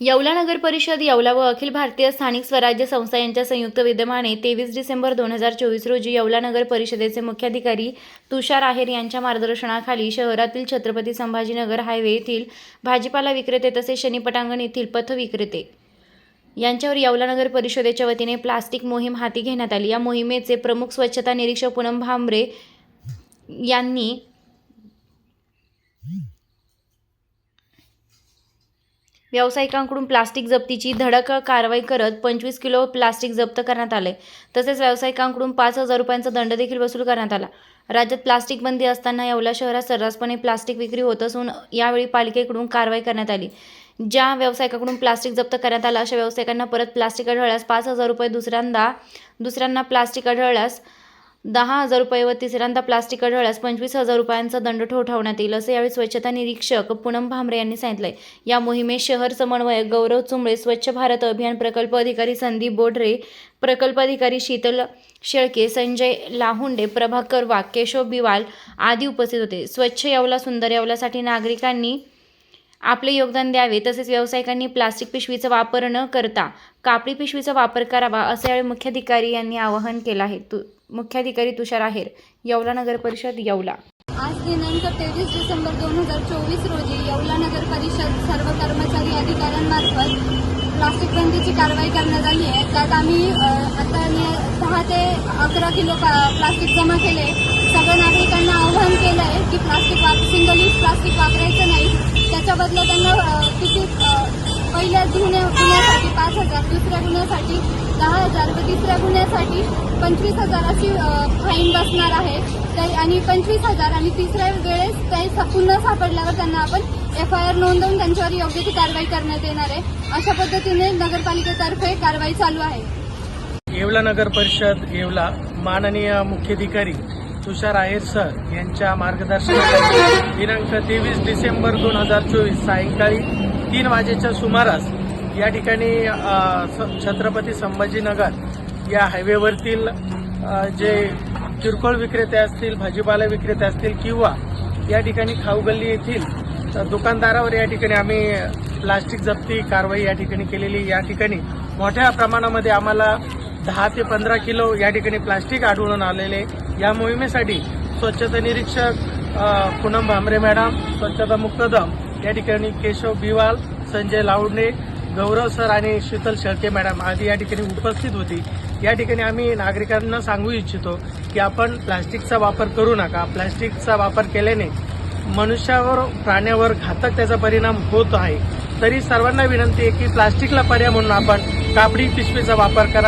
येवला नगर परिषद येवला व अखिल भारतीय स्थानिक स्वराज्य संस्था यांच्या संयुक्त विद्यमाने तेवीस डिसेंबर दोन हजार चोवीस रोजी येवला नगर परिषदेचे मुख्याधिकारी तुषार आहेर यांच्या मार्गदर्शनाखाली शहरातील छत्रपती संभाजीनगर हायवे येथील भाजीपाला विक्रेते तसेच शनी पटांगण येथील पथविक्रेते यांच्यावर येवला नगर परिषदेच्या वतीने प्लास्टिक मोहीम हाती घेण्यात आली. या मोहिमेचे प्रमुख स्वच्छता निरीक्षक पूनम भांबरे यांनी व्यावसायिकांकडून प्लास्टिक जप्तीची धडक कारवाई करत पंचवीस किलो प्लास्टिक जप्त करण्यात आले तसेच व्यावसायिकांकडून पाच हजार रुपयांचा दंड देखील वसूल करण्यात आला. राज्यात प्लास्टिक बंदी असताना येवला शहरात सर्रासपणे प्लास्टिक विक्री होत असून यावेळी पालिकेकडून कारवाई करण्यात आली. ज्या व्यावसायिकाकडून प्लास्टिक जप्त करण्यात आलं अशा व्यावसायिकांना परत प्लास्टिक आढळल्यास पाच हजार रुपये दुसऱ्यांदा दुसऱ्यांना प्लास्टिक आढळल्यास दहा हजार रुपये व तिसऱ्यांदा प्लास्टिक आढळल्यास पंचवीस हजार रुपयांचा दंड ठोठावण्यात येईल असं यावेळी स्वच्छता निरीक्षक पूनम भामरे यांनी सांगितलंय. या मोहिमेत शहर समन्वयक गौरव चुंबळे स्वच्छ भारत अभियान प्रकल्प अधिकारी संदीप बोढरे प्रकल्प अधिकारी शीतल शेळके संजय लाहुंडे प्रभाकर वाघ केशव बिवाल आदी उपस्थित होते. स्वच्छ यावला सुंदर यावलासाठी नागरिकांनी आपले योगदान द्यावे तसेच व्यावसायिकांनी प्लास्टिक पिशवीचा वापर न करता कापडी पिशवीचा वापर करावा असं यावेळी मुख्याधिकारी यांनी आवाहन केलं आहे. तु मुख्याधिकारी तुषार आहेर येवला नगर परिषद येवला. आज दिनांक तेवीस डिसेंबर दोन हजार चोवीस रोजी येवला नगर परिषद सर्व कर्मचारी अधिकाऱ्यांमार्फत प्लास्टिक बंदीची कारवाई करण्यात आली आहे. त्यात आम्ही आता सहा दहा ते अकरा किलो प्लास्टिक जमा केले. सगळ्या नागरिकांना आवाहन केलं आहे की प्लास्टिक बदला त्यांना तिकीट किती पहिल्या गुन्ह्या गुन्ह्यासाठी पाच हजार दुसऱ्या गुन्ह्यासाठी दहा हजार व तिसऱ्या गुन्ह्यासाठी पंचवीस हजाराची अशी फाईन बसणार आहे. आणि पंचवीस हजार आणि तिसऱ्या वेळेस ते पुन्हा सापडल्यावर त्यांना आपण एफ आय आर नोंदवून त्यांच्यावर योग्य ती कारवाई करण्यात येणार आहे. अशा पद्धतीने नगरपालिकेतर्फे कारवाई चालू आहे. येवला नगर परिषद येवला माननीय मुख्याधिकारी तुषार आहेर सर यांच्या मार्गदर्शनाखाली दिनांक तेवीस डिसेंबर दोन हजार चोवीस सायंकाळी तीन वाजेच्या सुमारास या ठिकाणी स- छत्रपती संभाजीनगर या हायवेवरतील जे किरकोळ विक्रेते असतील भाजीपाला विक्रेते असतील किंवा या ठिकाणी खाऊगल्ली येथील दुकानदारावर या ठिकाणी आम्ही प्लास्टिक जप्ती कारवाई या ठिकाणी केलेली. या ठिकाणी मोठ्या प्रमाणामध्ये आम्हाला दहा ते पंधरा किलो या ठिकाणी प्लास्टिक आढळून आलेले. या मोहिमेसाठी स्वच्छता निरीक्षक पूनम भामरे मॅडम स्वच्छता मुक्तदम या ठिकाणी केशव बिवाल संजय लावडणे गौरव सर आणि शीतल शेळके मॅडम आधी या ठिकाणी उपस्थित होती. या ठिकाणी आम्ही नागरिकांना सांगू इच्छितो की आपण प्लास्टिकचा वापर करू नका. प्लास्टिकचा वापर केल्याने मनुष्यावर प्राण्यावर घातक त्याचा परिणाम होत आहे. तरी सर्वांना विनंती आहे की प्लास्टिकला पर्याय म्हणून आपण कापडी पिशवीचा वापर करा